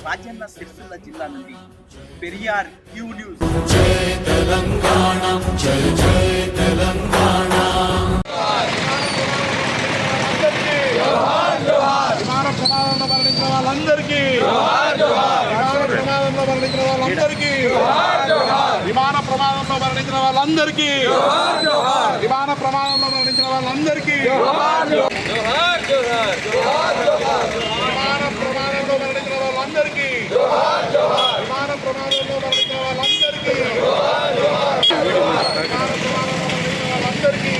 రాజన్న సిరిసిల్ల జిల్లా నుండి Periyar Q news. విమాన ప్రమాదంలో మరణించిన వాళ్ళందరికీ ప్రమాదంలో మరణించిన వాళ్ళందరికీ విమాన ప్రమాదంలో మరణించిన వాళ్ళందరికీ విమాన ప్రమాదంలో మరణించిన వాళ్ళందరికీ విమాన ప్రమాదంలో మరణించిన వాళ్ళందరికీ విమాన ప్రమాదంలో మరణించిన వాళ్ళందరికీ విమాన ప్రమాదంలో మరణించిన వాళ్ళందరికీ విమాన ప్రమాదంలో మరణించిన వాళ్ళందరికీ విమాన ప్రమాదంలో మరణించిన వాళ్ళందరికీ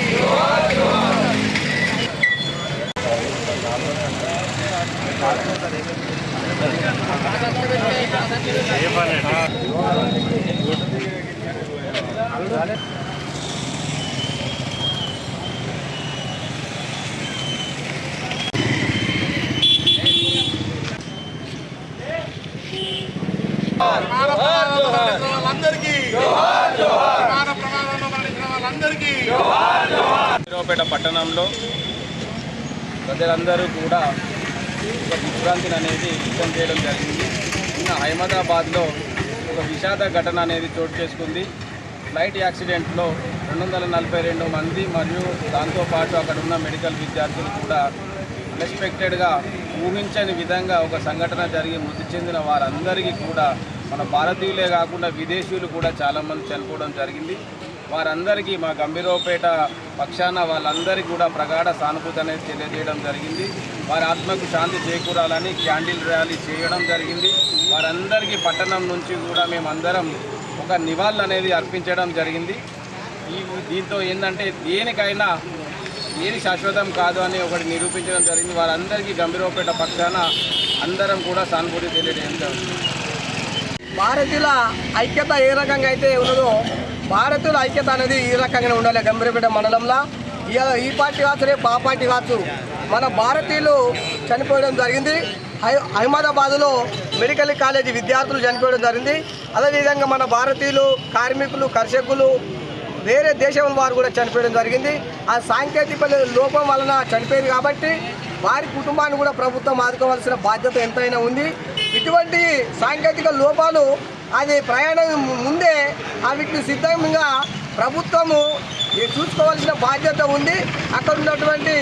హీరోపేట పట్టణంలో ప్రజలందరూ కూడా ఒక విభ్రాంతిని అనేది వ్యక్తం చేయడం జరిగింది. నిన్న అహ్మదాబాద్లో ఒక విషాద ఘటన అనేది చోటు చేసుకుంది. ఫ్లైట్ యాక్సిడెంట్లో రెండు వందల నలభై రెండు మంది మరియు దాంతోపాటు అక్కడ ఉన్న మెడికల్ విద్యార్థులు కూడా అన్ఎక్స్పెక్టెడ్గా ఊహించని విధంగా ఒక సంఘటన జరిగి మృతి చెందిన వారందరికీ కూడా మన భారతీయులే కాకుండా విదేశీయులు కూడా చాలామంది చనిపోవడం జరిగింది. వారందరికీ మా గంభీరవపేట పక్షాన వాళ్ళందరికీ కూడా ప్రగాఢ సానుభూతి అనేది తెలియజేయడం జరిగింది. వారి ఆత్మకు శాంతి చేకూరాలని క్యాండిల్ ర్యాలీ చేయడం జరిగింది. వారందరికీ పట్టణం నుంచి కూడా మేమందరం ఒక నివాళులు అనేది అర్పించడం జరిగింది. ఈ దీంతో ఏంటంటే దేనికైనా ఏది శాశ్వతం కాదు అని ఒకటి నిరూపించడం జరిగింది. వారందరికీ గంభీరపేట పక్షాన అందరం కూడా సానుభూతి తెలియజేయడం భారతీయుల ఐక్యత ఏ రకంగా అయితే ఉన్నదో భారతీయుల ఐక్యత అనేది ఈ రకంగానే ఉండాలి. గంభీరపేట మండలంలో ఈ- ఈ పార్టీ కావచ్చు రేపు ఆ పార్టీ కావచ్చు మన భారతీయులు చనిపోవడం జరిగింది. అహ్మదాబాద్లో మెడికల్ కాలేజీ విద్యార్థులు చనిపోవడం జరిగింది. అదేవిధంగా మన భారతీయులు కార్మికులు కర్షకులు వేరే దేశం వారు కూడా చనిపోయడం జరిగింది. ఆ సాంకేతిక లోపం వలన చనిపోయింది కాబట్టి వారి కుటుంబాన్ని కూడా ప్రభుత్వం ఆదుకోవాల్సిన బాధ్యత ఎంతైనా ఉంది. ఇటువంటి సాంకేతిక లోపాలు అది ప్రయాణం ముందే ఆ వీటిని సిద్ధంగా ప్రభుత్వము ఈ చూసుకోవాల్సిన బాధ్యత ఉంది. అక్కడ ఉన్నటువంటి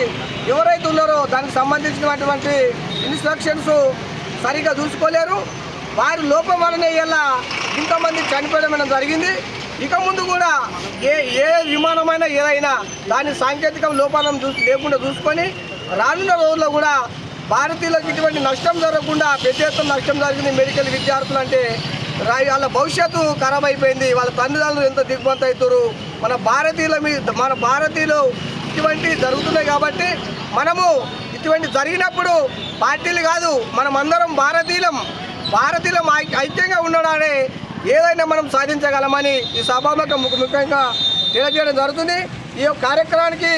ఎవరైతే ఉన్నారో దానికి సంబంధించినటువంటి ఇన్స్ట్రక్షన్స్ సరిగా చూసుకోలేరు. వారి లోపం వలనే ఇలా ఇంతమంది చనిపోవడం జరిగింది. ఇక ముందు కూడా ఏ ఏ విమానమైనా ఏదైనా దాని సాంకేతిక లోపాలను చూ లేకుండా చూసుకొని రానున్న రోజుల్లో కూడా భారతీయులకు ఇటువంటి నష్టం జరగకుండా పెద్ద ఎత్తున నష్టం జరిగింది మెడికల్ విద్యార్థులు అంటే వాళ్ళ భవిష్యత్తు ఖరాబ్ అయిపోయింది వాళ్ళ తల్లిదండ్రులు ఎంత దిగ్బంత అవుతారు మన భారతీయుల మీద మన భారతీయులు ఇటువంటి జరుగుతున్నాయి కాబట్టి మనము ఇటువంటి జరిగినప్పుడు పార్టీలు కాదు మనం అందరం భారతీయులం భారతీయులం ఐ- ఐక్యంగా ఉండడానే ఏదైనా మనం సాధించగలమని ఈ సభాముఖ ముఖ్యంగా తెలియజేయడం జరుగుతుంది. ఈ యొక్క కార్యక్రమానికి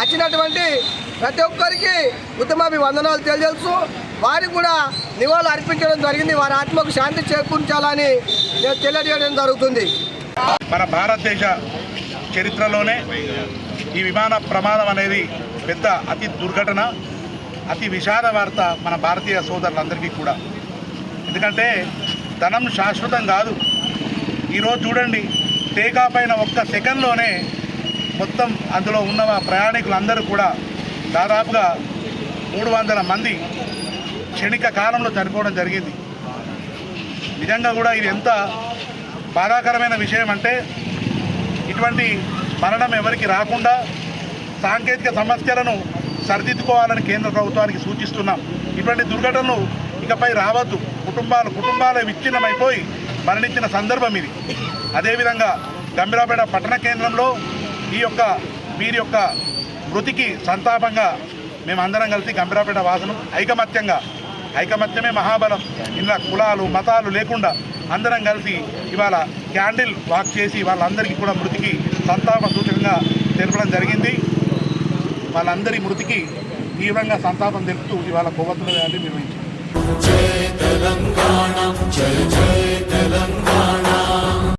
వచ్చినటువంటి ప్రతి ఒక్కరికి ఉత్తమాభివందనాలు తెలియజేస్తూ వారికి కూడా నివాళులు అర్పించడం జరిగింది. వారి ఆత్మకు శాంతి చేకూర్చాలని నేను తెలియజేయడం జరుగుతుంది. మన భారతదేశ చరిత్రలోనే ఈ విమాన ప్రమాదం అనేది పెద్ద అతి దుర్ఘటన అతి విషాద వార్త మన భారతీయ సోదరులందరికీ కూడా. ఎందుకంటే ధనం శాశ్వతం కాదు. ఈరోజు చూడండి టేకాఫ్ అయిన ఒక్క సెకండ్లోనే మొత్తం అందులో ఉన్న ప్రయాణికులందరూ కూడా దాదాపుగా మూడు వందల మంది క్షణిక కాలంలో చనిపోవడం జరిగింది. నిజంగా కూడా ఇది ఎంత బాధాకరమైన విషయం అంటే ఇటువంటి మరణం ఎవరికి రాకుండా సాంకేతిక సమస్యలను సరిదిద్దుకోవాలని కేంద్ర ప్రభుత్వానికి సూచిస్తున్నాం. ఇటువంటి దుర్ఘటనలు ఇకపై రావద్దు. కుటుంబాలు కుటుంబాలు విచ్ఛిన్నమైపోయి మరణించిన సందర్భం ఇది. అదేవిధంగా గంభీరాపేట పట్టణ కేంద్రంలో ఈ యొక్క వీరి యొక్క మృతికి సంతాపంగా మేమందరం కలిసి గంభీరాపేట వాసను ఐకమత్యంగా ఐకమత్యమే మహాబలం. ఇలా కులాలు మతాలు లేకుండా అందరం కలిసి ఇవాళ క్యాండిల్ వాక్ చేసి వాళ్ళందరికీ కూడా మృతికి సంతాప సూచకంగా తెలపడం జరిగింది. వాళ్ళందరి మృతికి తీవ్రంగా సంతాపం తెలుపుతూ ఇవాళ కొవ్వొత్తుల ర్యాలీ నిర్వహించారు. తెలంగాణ తెలంగాణ.